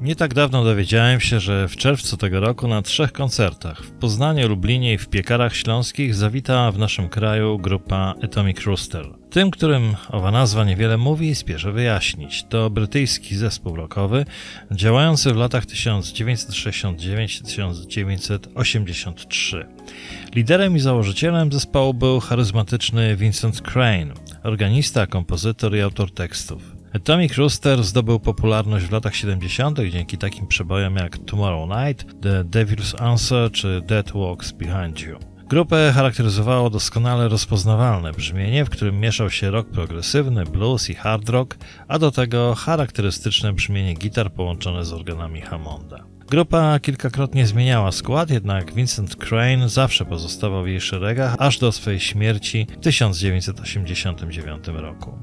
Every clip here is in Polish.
Nie tak dawno dowiedziałem się, że w czerwcu tego roku na trzech koncertach w Poznaniu, Lublinie i w Piekarach Śląskich zawita w naszym kraju grupa Atomic Rooster. Tym, którym owa nazwa niewiele mówi, spieszę wyjaśnić. To brytyjski zespół rockowy działający w latach 1969-1983. Liderem i założycielem zespołu był charyzmatyczny Vincent Crane, organista, kompozytor i autor tekstów. Atomic Rooster zdobył popularność w latach 70. dzięki takim przebojom jak Tomorrow Night, The Devil's Answer czy Dead Walks Behind You. Grupę charakteryzowało doskonale rozpoznawalne brzmienie, w którym mieszał się rock progresywny, blues i hard rock, a do tego charakterystyczne brzmienie gitar połączone z organami Hammonda. Grupa kilkakrotnie zmieniała skład, jednak Vincent Crane zawsze pozostawał w jej szeregach aż do swej śmierci w 1989 roku.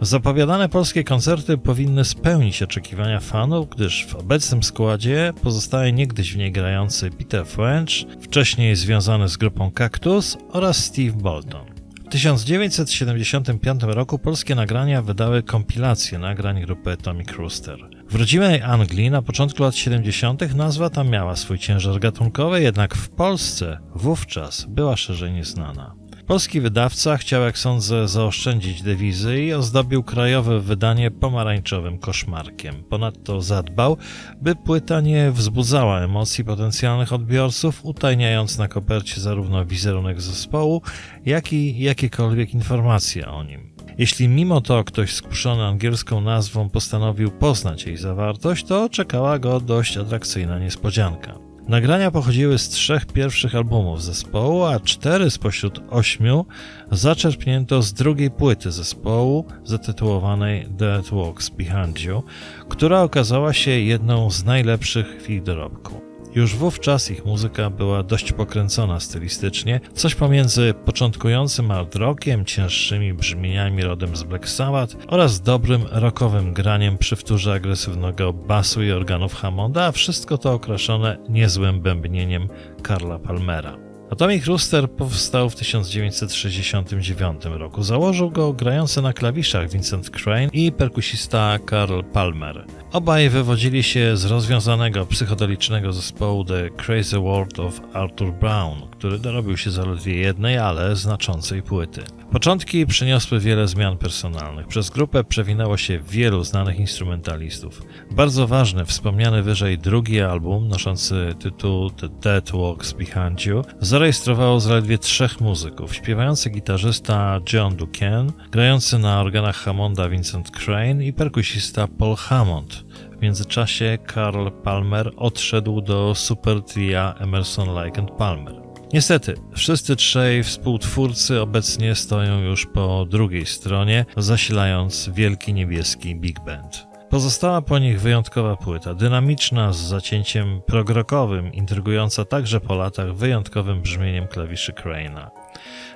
Zapowiadane polskie koncerty powinny spełnić oczekiwania fanów, gdyż w obecnym składzie pozostaje niegdyś w niej grający Peter French, wcześniej związany z grupą Cactus oraz Steve Bolton. W 1975 roku polskie nagrania wydały kompilację nagrań grupy Atomic Rooster. W rodzimej Anglii na początku lat 70. nazwa ta miała swój ciężar gatunkowy, jednak w Polsce wówczas była szerzej nieznana. Polski wydawca chciał, jak sądzę, zaoszczędzić dewizy i ozdobił krajowe wydanie pomarańczowym koszmarkiem. Ponadto zadbał, by płyta nie wzbudzała emocji potencjalnych odbiorców, utajniając na kopercie zarówno wizerunek zespołu, jak i jakiekolwiek informacje o nim. Jeśli mimo to ktoś skuszony angielską nazwą postanowił poznać jej zawartość, to czekała go dość atrakcyjna niespodzianka. Nagrania pochodziły z trzech pierwszych albumów zespołu, a cztery spośród ośmiu zaczerpnięto z drugiej płyty zespołu zatytułowanej Dead Walks Behind You, która okazała się jedną z najlepszych w ich dorobku. Już wówczas ich muzyka była dość pokręcona stylistycznie, coś pomiędzy początkującym hard rockiem, cięższymi brzmieniami rodem z Black Sabbath oraz dobrym rockowym graniem przy wtórze agresywnego basu i organów Hammonda, a wszystko to okraszone niezłym bębnieniem Karla Palmera. Atomic Rooster powstał w 1969 roku. Założył go grający na klawiszach Vincent Crane i perkusista Carl Palmer. Obaj wywodzili się z rozwiązanego psychodelicznego zespołu The Crazy World of Arthur Brown, który dorobił się zaledwie jednej, ale znaczącej płyty. Początki przyniosły wiele zmian personalnych. Przez grupę przewinęło się wielu znanych instrumentalistów. Bardzo ważny, wspomniany wyżej drugi album, noszący tytuł The Dead Walks Behind You, zarejestrowało zaledwie trzech muzyków. Śpiewający gitarzysta John Duquesne, grający na organach Hammonda Vincent Crane i perkusista Paul Hammond. W międzyczasie Carl Palmer odszedł do Super Tria Emerson, Lake and Palmer. Niestety, wszyscy trzej współtwórcy obecnie stoją już po drugiej stronie, zasilając wielki niebieski Big Band. Pozostała po nich wyjątkowa płyta, dynamiczna, z zacięciem progrokowym, intrygująca także po latach wyjątkowym brzmieniem klawiszy Crane'a.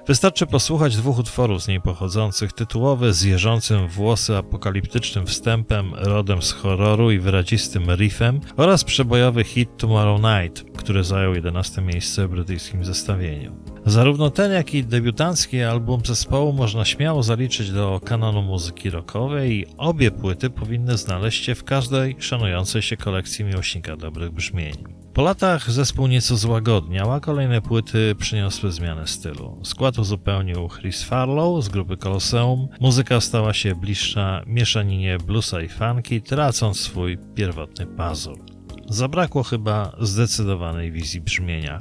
Wystarczy posłuchać dwóch utworów z niej pochodzących, tytułowy z jeżącym włosy apokaliptycznym wstępem, rodem z horroru i wyrazistym riffem oraz przebojowy hit Tomorrow Night, który zajął 11 miejsce w brytyjskim zestawieniu. Zarówno ten, jak i debiutancki album zespołu można śmiało zaliczyć do kanonu muzyki rockowej i obie płyty powinny znaleźć się w każdej szanującej się kolekcji miłośnika dobrych brzmień. Po latach zespół nieco złagodniał, a kolejne płyty przyniosły zmianę stylu. Skład uzupełnił Chris Farlow z grupy Colosseum, muzyka stała się bliższa mieszaninie bluesa i funky, tracąc swój pierwotny pazur. Zabrakło chyba zdecydowanej wizji brzmienia.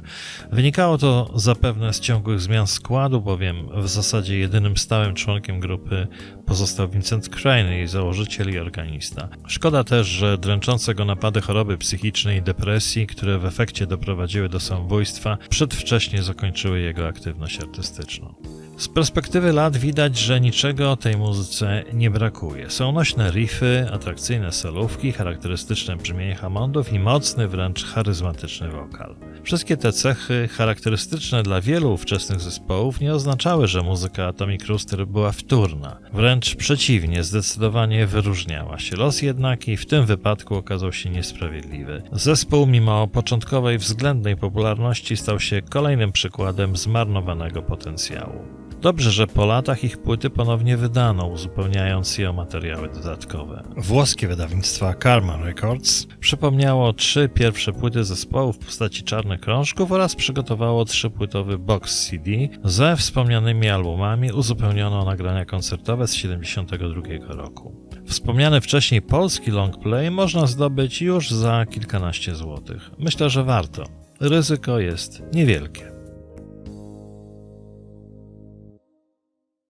Wynikało to zapewne z ciągłych zmian składu, bowiem w zasadzie jedynym stałym członkiem grupy pozostał Vincent Crane, jej założyciel i organista. Szkoda też, że dręczące go napady choroby psychicznej i depresji, które w efekcie doprowadziły do samobójstwa, przedwcześnie zakończyły jego aktywność artystyczną. Z perspektywy lat widać, że niczego tej muzyce nie brakuje. Są nośne riffy, atrakcyjne solówki, charakterystyczne brzmienie Hammondów i mocny, wręcz charyzmatyczny wokal. Wszystkie te cechy, charakterystyczne dla wielu ówczesnych zespołów, nie oznaczały, że muzyka Atomic Rooster była wtórna. Wręcz przeciwnie, zdecydowanie wyróżniała się. Los jednak i w tym wypadku okazał się niesprawiedliwy. Zespół, mimo początkowej względnej popularności, stał się kolejnym przykładem zmarnowanego potencjału. Dobrze, że po latach ich płyty ponownie wydano, uzupełniając je o materiały dodatkowe. Włoskie wydawnictwa Karma Records przypomniało trzy pierwsze płyty zespołu w postaci czarnych krążków oraz przygotowało trzypłytowy box CD ze wspomnianymi albumami, uzupełniono nagrania koncertowe z 1972 roku. Wspomniany wcześniej polski longplay można zdobyć już za kilkanaście złotych. Myślę, że warto. Ryzyko jest niewielkie.